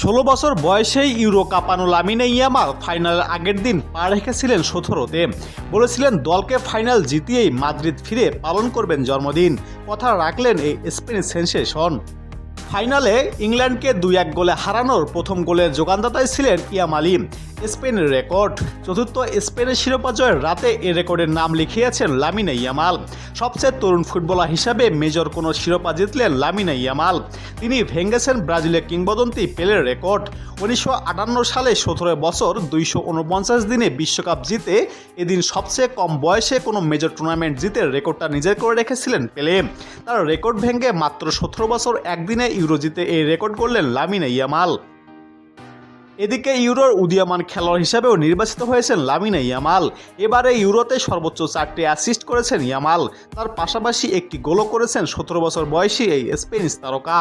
ষোলো বছর বয়সেই ইউরো কাঁপানো লামিনে ইয়ামাল ফাইনালের আগের দিন পা রেখেছিলেন সতেরোতে বলেছিলেন, দলকে ফাইনাল জিতিয়েই মাদ্রিদ ফিরে পালন করবেন জন্মদিন। কথা রাখলেন এই স্পেনিশ সেন্সেশন ফাইনালে ইংল্যান্ডকে দুই এক গোলে হারানোর প্রথম গোলের যোগানদাতাই ছিলেন ইয়ামালি স্পেনের রেকর্ড। চতুর্থ স্পেনের শিরোপা জয়ের রাতে এ রেকর্ডের নাম লিখিয়েছেন লামিনে ইয়ামাল। সবচেয়ে তরুণ ফুটবলার হিসাবে মেজর কোনো শিরোপা জিতলেন লামিনে ইয়ামাল। তিনি ভেঙ্গেছেন ব্রাজিলের কিংবদন্তি পেলের রেকর্ড। উনিশশো আটান্ন সালে সতেরো বছর দুইশো উনপঞ্চাশ দিনে বিশ্বকাপ জিতে এদিন সবচেয়ে কম বয়সে কোনো মেজর টুর্নামেন্ট জিতে রেকর্ডটা নিজের করে রেখেছিলেন পেলে। তার রেকর্ড ভেঙে মাত্র সতেরো বছর একদিনে ইউরো জিতে এই রেকর্ড করলেন লামিনে ইয়ামাল। এদিকে ইউরোর উদীয়মান খেলোয়াড় হিসেবেও নির্বাচিত হয়েছেন লামিনা ইয়ামাল। এবারে ইউরোতে সর্বোচ্চ চারটি অ্যাসিস্ট করেছেন ইয়ামাল। তার পাশাপাশি একটি গোলও করেছেন সতেরো বছর বয়সী এই স্পেনিশ তারকা।